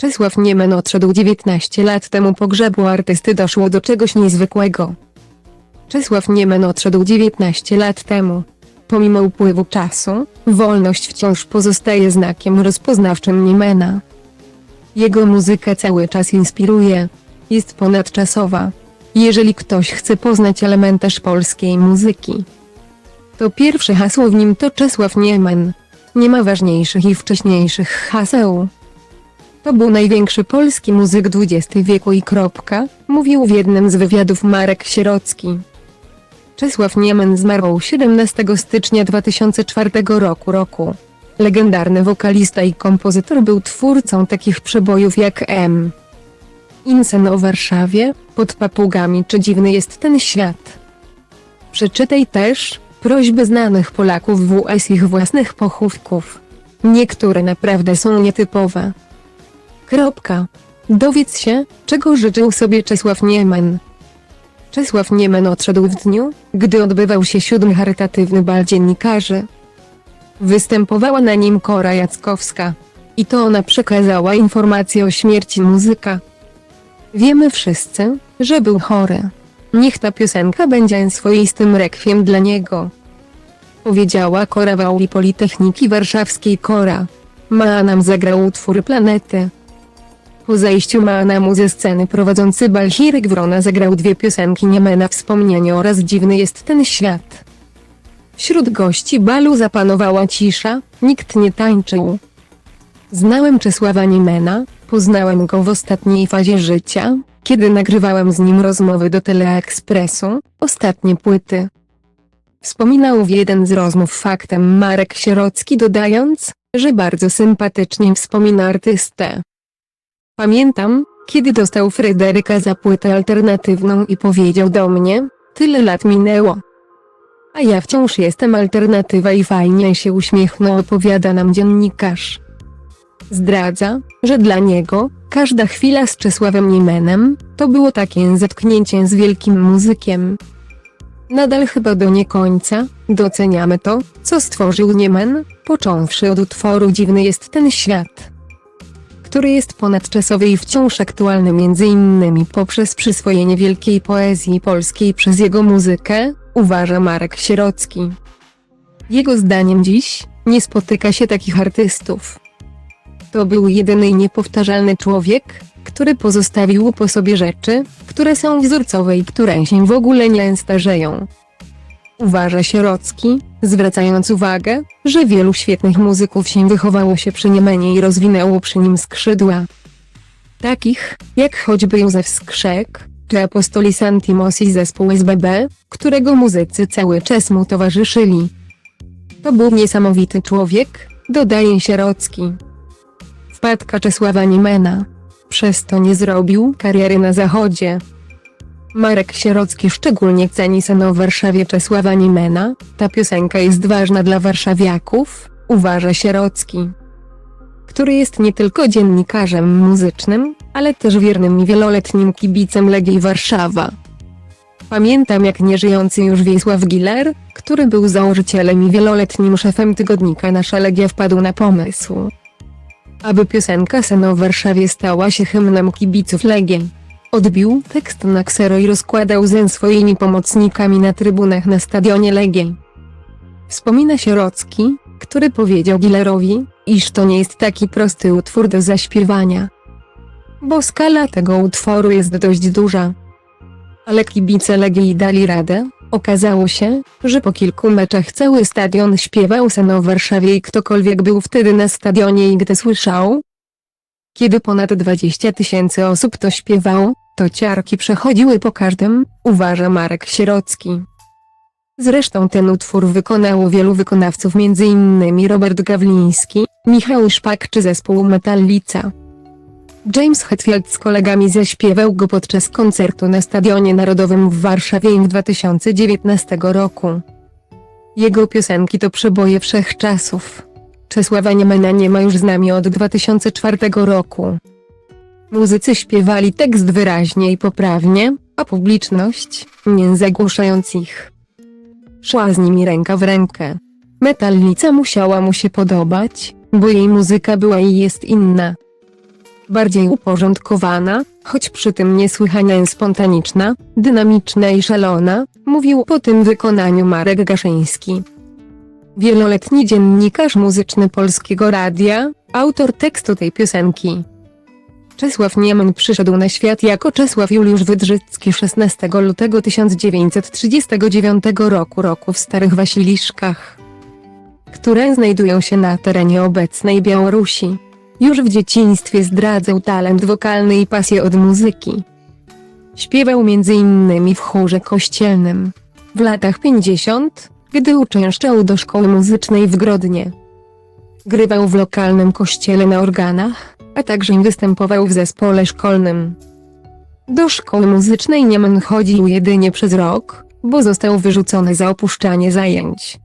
Czesław Niemen odszedł 19 lat temu pogrzebu artysty doszło do czegoś niezwykłego. Czesław Niemen odszedł 19 lat temu. Pomimo upływu czasu, wolność wciąż pozostaje znakiem rozpoznawczym Niemena. Jego muzyka cały czas inspiruje. Jest ponadczasowa. Jeżeli ktoś chce poznać elementarz polskiej muzyki, to pierwsze hasło w nim to Czesław Niemen. Nie ma ważniejszych i wcześniejszych haseł. To był największy polski muzyk XX wieku i kropka, mówił w jednym z wywiadów Marek Sierocki. Czesław Niemen zmarł 17 stycznia 2004 roku roku. Legendarny wokalista i kompozytor był twórcą takich przebojów jak M. Insen o Warszawie, pod papugami czy dziwny jest ten świat. Przeczytaj też prośby znanych Polaków WS ich własnych pochówków. Niektóre naprawdę są nietypowe. Kropka. Dowiedz się, czego życzył sobie Czesław Niemen. Czesław Niemen odszedł w dniu, gdy odbywał się siódmy charytatywny bal dziennikarzy. Występowała na nim Kora Jackowska. I to ona przekazała informację o śmierci muzyka. Wiemy wszyscy, że był chory. Niech ta piosenka będzie swoistym rekwiem dla niego. Powiedziała Kora w auli Politechniki Warszawskiej Kora. Maanam zagrał utwór Planety. Po zajściu Maanamu ze sceny prowadzący bal Hirek Wrona zagrał dwie piosenki Niemena Wspomnienie oraz Dziwny jest ten świat. Wśród gości balu zapanowała cisza, nikt nie tańczył. Znałem Czesława Niemena, poznałem go w ostatniej fazie życia, kiedy nagrywałem z nim rozmowy do Teleekspresu, ostatnie płyty. Wspominał w jeden z rozmów faktem Marek Sierocki dodając, że bardzo sympatycznie wspomina artystę. Pamiętam, kiedy dostał Fryderyka za płytę alternatywną i powiedział do mnie, tyle lat minęło. A ja wciąż jestem alternatywa i fajnie się uśmiechnął opowiada nam dziennikarz. Zdradza, że dla niego, każda chwila z Czesławem Niemenem, to było takie zetknięcie z wielkim muzykiem. Nadal chyba do nie końca, doceniamy to, co stworzył Niemen, począwszy od utworu Dziwny jest ten świat który jest ponadczasowy i wciąż aktualny innymi poprzez przyswojenie wielkiej poezji polskiej przez jego muzykę, uważa Marek Sierocki. Jego zdaniem dziś nie spotyka się takich artystów. To był jedyny i niepowtarzalny człowiek, który pozostawił po sobie rzeczy, które są wzorcowe i które się w ogóle nie starzeją. Uważa Sierocki, zwracając uwagę, że wielu świetnych muzyków się wychowało się przy Niemenie i rozwinęło przy nim skrzydła. Takich, jak choćby Józef Skrzek, czy Apostolis Antimos i zespół SBB, którego muzycy cały czas mu towarzyszyli. To był niesamowity człowiek, dodaje Sierocki. Wpadka Czesława Niemena. Przez to nie zrobił kariery na zachodzie. Marek Sierocki szczególnie ceni scenę w Warszawie Czesława Niemena, ta piosenka jest ważna dla warszawiaków, uważa Sierocki. Który jest nie tylko dziennikarzem muzycznym, ale też wiernym i wieloletnim kibicem Legii Warszawa. Pamiętam jak nieżyjący już Wiesław Giller, który był założycielem i wieloletnim szefem tygodnika Nasza Legia wpadł na pomysł. Aby piosenka Seno w Warszawie stała się hymnem kibiców Legii. Odbił tekst na ksero i rozkładał ze swoimi pomocnikami na trybunach na stadionie Legii. Wspomina Sierocki, który powiedział Gillerowi, iż to nie jest taki prosty utwór do zaśpiewania. Bo skala tego utworu jest dość duża. Ale kibice Legii dali radę, okazało się, że po kilku meczach cały stadion śpiewał seno w Warszawie i ktokolwiek był wtedy na stadionie i gdy słyszał, kiedy ponad 20 tysięcy osób to śpiewało, to ciarki przechodziły po każdym, uważa Marek Sierocki. Zresztą ten utwór wykonało wielu wykonawców m.in. Robert Gawliński, Michał Szpak czy zespół Metallica. James Hetfield z kolegami zaśpiewał go podczas koncertu na Stadionie Narodowym w Warszawie w 2019 roku. Jego piosenki to przeboje wszechczasów. Czesława Niemena nie ma już z nami od 2004 roku. Muzycy śpiewali tekst wyraźnie i poprawnie, a publiczność, nie zagłuszając ich, szła z nimi ręka w rękę. Metallica musiała mu się podobać, bo jej muzyka była i jest inna. bardziej uporządkowana, choć przy tym niesłychanie spontaniczna, dynamiczna i szalona, mówił po tym wykonaniu Marek Gaszyński. Wieloletni dziennikarz muzyczny Polskiego Radia, autor tekstu tej piosenki. Czesław Niemen przyszedł na świat jako Czesław Juliusz Wydrzycki 16 lutego 1939 roku roku w Starych Wasiliszkach, które znajdują się na terenie obecnej Białorusi. Już w dzieciństwie zdradzał talent wokalny i pasję od muzyki. Śpiewał m.in. w chórze kościelnym. W latach 50, gdy uczęszczał do szkoły muzycznej w Grodnie. Grywał w lokalnym kościele na organach, a także występował w zespole szkolnym. Do szkoły muzycznej Niemen chodził jedynie przez rok, bo został wyrzucony za opuszczanie zajęć.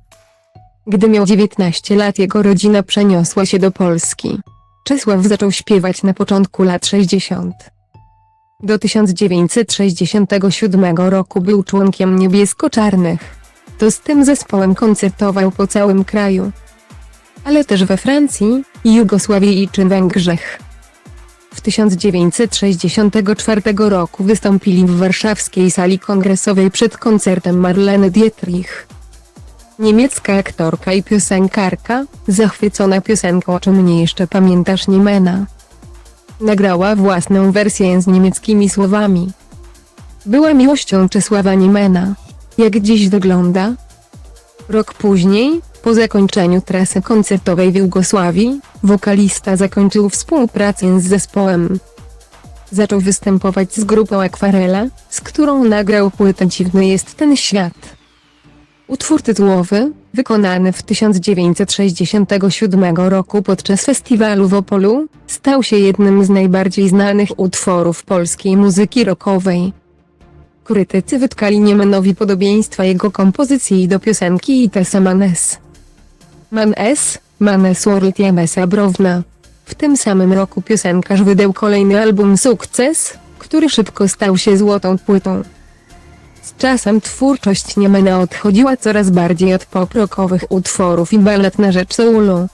Gdy miał 19 lat jego rodzina przeniosła się do Polski. Czesław zaczął śpiewać na początku lat 60. Do 1967 roku był członkiem Niebiesko-Czarnych. To z tym zespołem koncertował po całym kraju. Ale też we Francji, Jugosławii i czy Węgrzech. W 1964 roku wystąpili w warszawskiej sali kongresowej przed koncertem Marleny Dietrich. Niemiecka aktorka i piosenkarka, zachwycona piosenką O czym mnie jeszcze pamiętasz Niemena. Nagrała własną wersję z niemieckimi słowami. Była miłością Czesława Niemena. Jak dziś wygląda? Rok później, po zakończeniu trasy koncertowej w Jugosławii, wokalista zakończył współpracę z zespołem. Zaczął występować z grupą Akwarela, z którą nagrał płytę Dziwny jest ten świat. Utwór tytułowy, wykonany w 1967 roku podczas festiwalu w Opolu, stał się jednym z najbardziej znanych utworów polskiej muzyki rockowej. Krytycy wytkali Niemenowi podobieństwa jego kompozycji do piosenki Itesa Manes. Manes, Manes World Jamesa Browna. W tym samym roku piosenkarz wydał kolejny album Sukces, który szybko stał się złotą płytą. Z czasem twórczość Niemena odchodziła coraz bardziej od pop-rockowych utworów i ballad na rzecz soulu.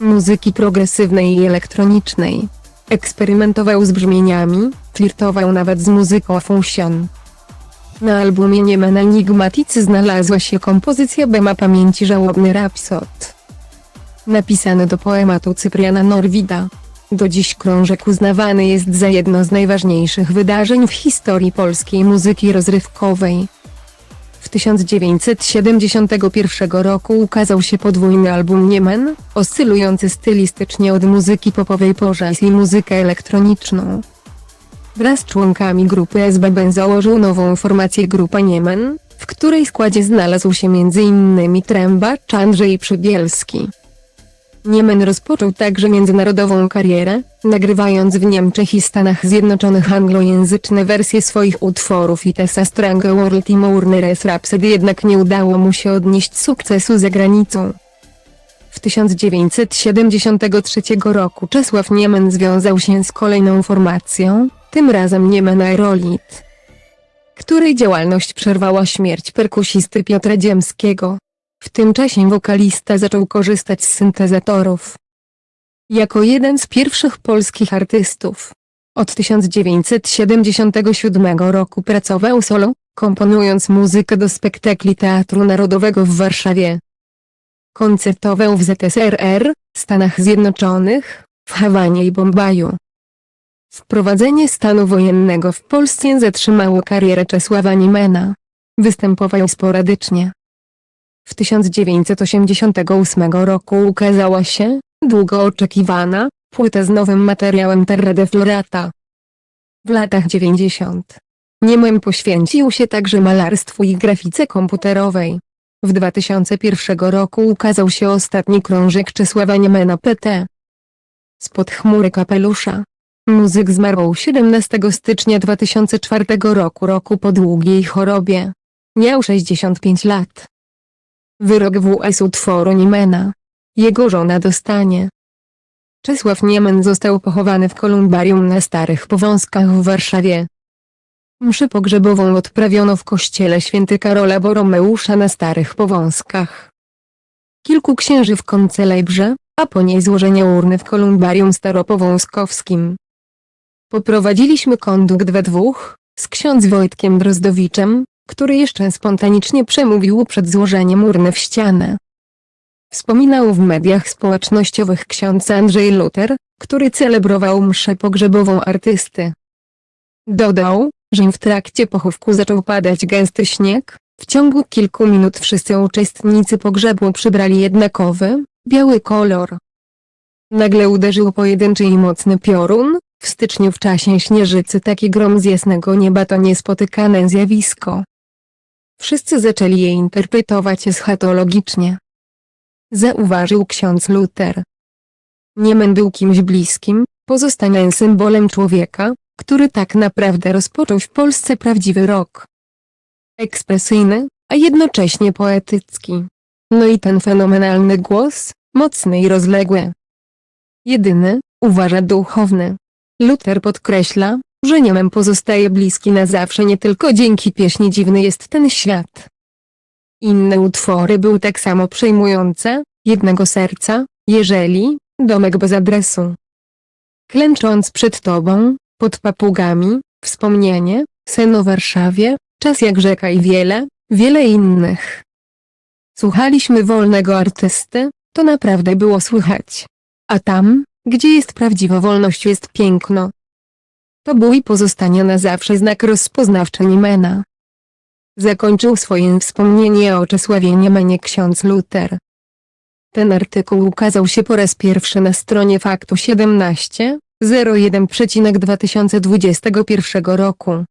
Muzyki progresywnej i elektronicznej. Eksperymentował z brzmieniami, flirtował nawet z muzyką fusion. Na albumie Niemena Enigmaticy znalazła się kompozycja Bema Pamięci Żałobny Rapsod. Napisany do poematu Cypriana Norwida. Do dziś krążek uznawany jest za jedno z najważniejszych wydarzeń w historii polskiej muzyki rozrywkowej. W 1971 roku ukazał się podwójny album Niemen, oscylujący stylistycznie od muzyki popowej po jazz i muzykę elektroniczną. Wraz z członkami grupy SBB założył nową formację Grupa Niemen, w której składzie znalazł się m.in. Trębacz Andrzej Przybielski. Niemen rozpoczął także międzynarodową karierę, nagrywając w Niemczech i Stanach Zjednoczonych anglojęzyczne wersje swoich utworów i Tessa Strange World i Mourner's Rhapsody jednak nie udało mu się odnieść sukcesu za granicą. W 1973 roku Czesław Niemen związał się z kolejną formacją, tym razem Niemen Aerolit, której działalność przerwała śmierć perkusisty Piotra Dziemskiego. W tym czasie wokalista zaczął korzystać z syntezatorów. Jako jeden z pierwszych polskich artystów. Od 1977 roku pracował solo, komponując muzykę do spektakli Teatru Narodowego w Warszawie. Koncertował w ZSRR, Stanach Zjednoczonych, w Hawanie i Bombaju. Wprowadzenie stanu wojennego w Polsce zatrzymało karierę Czesława Niemena. Występował sporadycznie. W 1988 roku ukazała się, długo oczekiwana, płyta z nowym materiałem Terra de Florata. W latach 90. Niemem poświęcił się także malarstwu i grafice komputerowej. W 2001 roku ukazał się ostatni krążek Czesława Niemena PT. Spod chmury kapelusza. Muzyk zmarł 17 stycznia 2004 roku roku po długiej chorobie. Miał 65 lat. Wyrok WS utworu Niemena. Jego żona dostanie. Czesław Niemen został pochowany w kolumbarium na Starych Powązkach w Warszawie. Mszę pogrzebową odprawiono w kościele święty Karola Boromeusza na Starych Powązkach. kilku księży w koncelebrze, a po niej złożenie urny w kolumbarium staropowąskowskim. Poprowadziliśmy kondukt we dwóch, z ksiądz Wojtkiem Drozdowiczem, który jeszcze spontanicznie przemówił przed złożeniem urny w ścianę. Wspominał w mediach społecznościowych ksiądz Andrzej Luter, który celebrował mszę pogrzebową artysty. Dodał, że w trakcie pochówku zaczął padać gęsty śnieg, w ciągu kilku minut wszyscy uczestnicy pogrzebu przybrali jednakowy, biały kolor. Nagle uderzył pojedynczy i mocny piorun, w styczniu w czasie śnieżycy taki grom z jasnego nieba to niespotykane zjawisko. Wszyscy zaczęli je interpretować eschatologicznie. Zauważył ksiądz Luter. Niemen był kimś bliskim, pozostając symbolem człowieka, który tak naprawdę rozpoczął w Polsce prawdziwy rok. Ekspresyjny, a jednocześnie poetycki. No i ten fenomenalny głos, mocny i rozległy. Jedyny, uważa duchowny. Luther podkreśla, że Niemem pozostaje bliski na zawsze nie tylko dzięki pieśni Dziwny jest ten świat. Inne utwory były tak samo przejmujące, jednego serca, jeżeli, domek bez adresu. Klęcząc przed tobą, pod papugami, wspomnienie, sen o Warszawie, czas jak rzeka i wiele, wiele innych. Słuchaliśmy wolnego artysty, to naprawdę było słychać. A tam, gdzie jest prawdziwa wolność jest piękno. To był i pozostanie na zawsze znak rozpoznawczy Niemena. Zakończył swoje wspomnienie o Czesławie Niemenie ksiądz Luter. Ten artykuł ukazał się po raz pierwszy na stronie faktu 17, 01 2021 roku.